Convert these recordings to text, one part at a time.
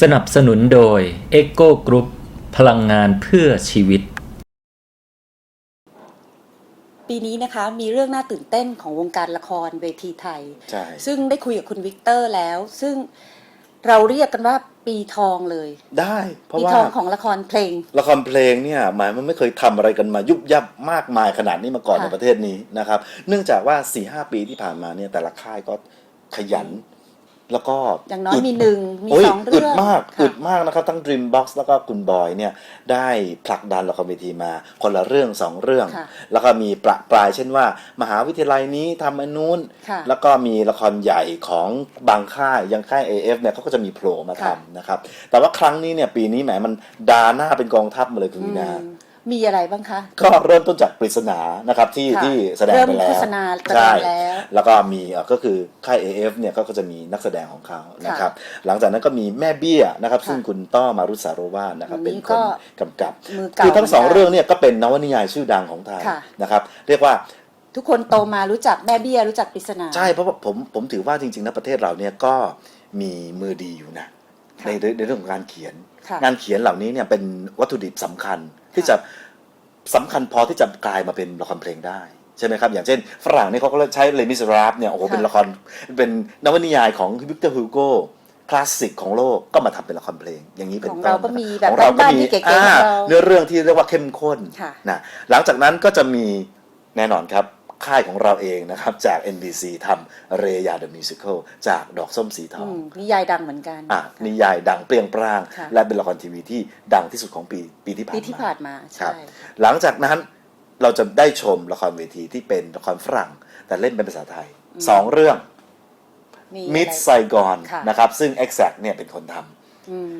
สนับสนุนโดย e c o Group พลังงานเพื่อชีวิต ปีนี้นะคะมีเรื่องน่าตื่นเต้นของวงการละครเวทีไทย ใช่ ซึ่งได้คุยกับคุณวิกเตอร์แล้ว ซึ่งเราเรียกกันว่าปีทองเลย ได้ เพราะปีว่าทองของละครเพลง ละครเพลงเนี่ยหมายมันไม่เคยทำอะไรกันมายุบยับมากมายขนาดนี้มาก่อนค่ะในประเทศนี้นะครับ เนื่องจากว่า4ีหปีที่ผ่านมาเนี่ยแต่ละค่ายก็ขยัน แล้วก็อย่างน้อยดมีหนึ่งมีโยสองเรื่องดมากค่ะอึดมากนะครับ ทั้ง Dreambox แล้วก็คุณบอยเนี่ยได้ผลักดันละครเวทีมา คนละเรื่องสองเรื่องค่ะแล้วก็มีประปรายเช่นว่า มหาวิทยาลัยนี้ทำอันนู้นค่ะแล้วก็มีละครใหญ่ของบางค่ายอย่างค่าย AF เนี่ยเขาก็จะมีโผล่มาค่ะทำนะครับ แต่ว่าครั้งนี้เนี่ยปีนี้แหมมันดาหน้าเป็นกองทัพมาเลยคุณวินาอื มมีอะไรบ้างคะ ก็เริ่มต้นจากปริศนานะครับที่ค่ะที่แสดงเริ่มไปแล้วโฆษณาแสดงใช่แล้ว แล้วก็มีเอ่อก็คือค่าย AF เนี่ยก็ก็จะมีนักแสดงของเขานะครับ หลังจากนั้นก็มีแม่เบี้ยนะครับ ค่ะซึ่งคุณต้อมารุษสาโรวาทนะครับ อันเป็นนี้คก็นกำกับมือเก่าคือทั้งสองเหมือนกันเรื่องเนี่ยก็เป็นนวนิยายชื่อดังของไทยค่ะ นะครับเรียกว่า ทุกคนโตมารู้จักแม่เบี้ยรู้จักปริศนา ใช่เพราะว่าผมผมถือว่าจริงๆนะประเทศเราเนี่ยก็มีมือดีอยู่นะค่ะ ในในเรื่องของการเขียนค่ะงานเขียนเหล่านี้เนี่ยเป็นวัตถุดิบสำคัญที่จะสำคัญพอที่จะกลายมาเป็นละครเพลงได้ใช่ไหมครับอย่างเช่น ฝรั่งเนี่ยเขาก็ใช้เลมิสราฟเนี่ยโอ้โหค่ะเป็นละครเป็นนวนิยายของวิกเตอร์ฮูโกคลาสสิกของโลกก็มาทำเป็นละครเพลง อย่างนี้เป็นของต้นเราก็มีแบบของเราก็บ้านๆมีที่เก๋ๆอ่าของเราเนื้อเรื่องที่เรียกว่าเข้มข้นค่ะนะหลังจากนั้นก็จะมีแน่นอนครับ ค่ายของเราเองนะครับ จาก NBC ทำเรยาเดอะมิวสิควลจากดอกส้มสีทออืงมนิยายดังเหมือนกันอะนิยายดังเปรียงปร้างค่ะและเป็นละครทีวีที่ดังที่สุดของปีปีที่ผ่านปีมาที่ผ่านมาครัใช่บหลังจากนั้นเราจะได้ชมละครเวทีที่เป็นละครฝรั่ง แต่เล่นเป็นภาษาไทยสองเรื่องมีมิดอะไรไซกอนค่ะนะครับ ซึ่ง Exact เนี่ยเป็นคนทำอืม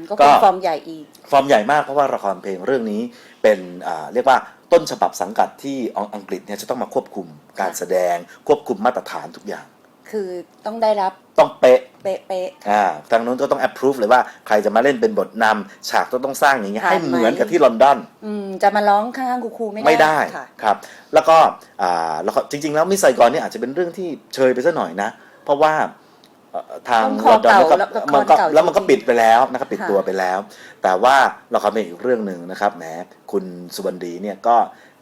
ก็ก็เป็นฟอร์มใหญ่อีก ฟอร์มใหญ่มากเพราะว่าละครเพลงเรื่องนี้เป็นอ่าเรียกว่าต้นฉบับสังกัดที่อังกฤษเนี่ยจะต้องมาควบคุมการแสดงควบคุมมาตรฐานทุกอย่าง คือต้องได้รับต้องเป๊ะเป๊ะๆอ่าทางนู้นก็ต้อง approve เลยว่าใครจะมาเล่นเป็นบทนำฉากต้องต้องสร้างอย่างเงี้ยผ่านให้เหมือนไหมกับที่ลอนดอนอืมจะมาร้องข้างๆครูๆไม่ได้ไม่ได้ค่ะครับ แล้วก็อ่าแล้วก็จริง ๆ แล้วมิสไซกอนเนี่ยอาจจะเป็นเรื่องที่เชยไปซะหน่อยนะ เพราะว่าเอ่อ ทางต้องคอลอนดอนเก่าก็แล้วละครมันก็เก่าแล้วมันก็จริงๆปิดไปแล้วนะครับปิดค่ะตัวไปแล้ว แต่ว่าละครเพลงอีกเรื่องหนึ่งนะครับแหมคุณสุวรรณดีเนี่ยก็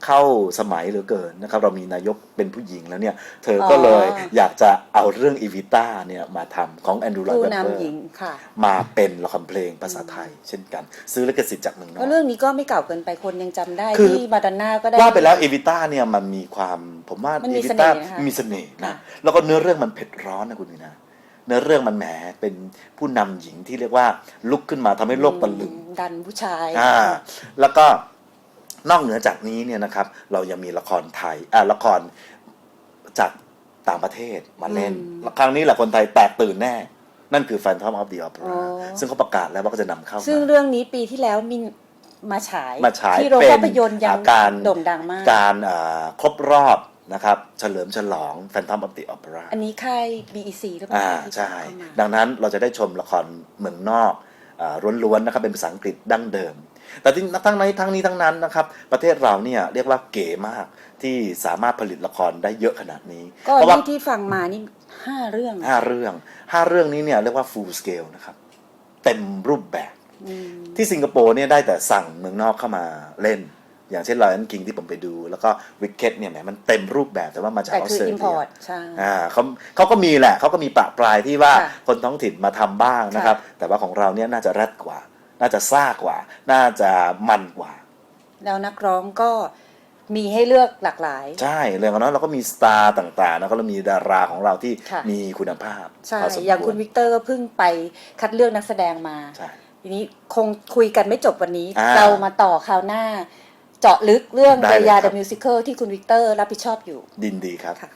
เข้าสมัยเหลือเกินนะครับ เรามีนายกเป็นผู้หญิงแล้วเนี่ย เธอก็เลยอยากจะเอาเรื่องอีวิต้าเนี่ยมาทำของแอนดรูลอยผู้เวเบอร์นำหญิงค่ะมาเป็นละครเพลงภาษาไทย เช่นกัน ซื้อลิขสิทธิ์จากเมืองนอก็กเรื่องนี้ก็ไม่เก่าเกินไปคนยังจำได้คือที่มาดอนน่าก็ได้ว่าไปแล้วเอวิต้าเนี่ยมันมีความผมว่ามันมีเอวิต้าเสน่ห์นะคะมีเสน่ห์นะค่ะแล้วก็เนื้อเรื่องมันเผ็ดร้อนนะคุณนี่นะ เนื้อเรื่องมันแหมเป็นผู้นำหญิงที่เรียกว่าลุกขึ้นมาทำให้โลกตะลึงดันผู้ชายอ่าแล้วก็นอกเหนือจากนี้เนี่ยนะครับ เรายังมีละครไทยอ่าละครจากต่างประเทศมาเล่นอืมครั้งนี้แหละคนไทยแตกตื่นแน่ นั่นคือ Phantom of the อ๋ Opera อซึ่งเขาประกาศแล้วว่าก็จะนำเข้า ซึ่งมาเรื่องนี้ปีที่แล้วมีมาฉายมาฉายที่โรงเป็นภาพยนตร์ยังการโด่งดังมาก การอ่าครบรอบ นะครับเฉลิมฉลอง Phantom of the Opera อันนี้ค่าย BEC หรือเปล่าอ่าที่ใช่เข้ามาดังนั้นเราจะได้ชมละครเมืองนอกอ่าล้วนๆนะครับเป็นภาษาอังกฤษดั้งเดิม แต่ที่ทั้งนี้ทั้งนี้ทั้งนั้นนะครับ ประเทศเราเนี่ยเรียกว่าเก๋มากที่สามารถผลิตละครได้เยอะขนาดนี้ก็เพราะว่านี่ที่ฟังมานี่ห้าเรื่องห้าเรื่องห้าเรื่องนี้เนี่ยเรียกว่า full scale นะครับ เต็มรูปแบบอืมที่สิงคโปร์เนี่ยได้แต่สั่งเมืองนอกเข้ามาเล่น อย่างเช่น Lion King ที่ผมไปดู แล้วก็ Wicked เนี่ยแหมมันเต็มรูปแบบแต่ว่ามาจากแต่ออสคือเตรอิเลีนพอยร์ตใช่อ่าเขาเขาก็มีแหละเขาก็มีปะปลายที่ว่าค่ะคนท้องถิ่นมาทำบ้างนะครับ แต่ว่าของเราเนี่ยน่าจะแรดกว่า น่าจะซ่ากว่า น่าจะมันกว่า แล้วนักร้องก็มีให้เลือกหลากหลาย ใช่เรื่องของนั้นเราก็มีสตาร์ต่างๆแล้วก็เรามีดาราของเราที่ค่ะมีคุณภาพใช่พสมวรอย่างคุณวิกเตอร์ก็เพิ่งไปคัดเลือกนักแสดงมาใช่ทีนี้คงคุยกันไม่จบวันนี้อ่าเรามาต่อคราวหน้า เจาะลึกเรื่องได้เ e เลยยาครัเดบ อะมิวสิคลที่คุณวิกเตอร์รับผิดชอบอยู่ ดินดีครับ ค่ะ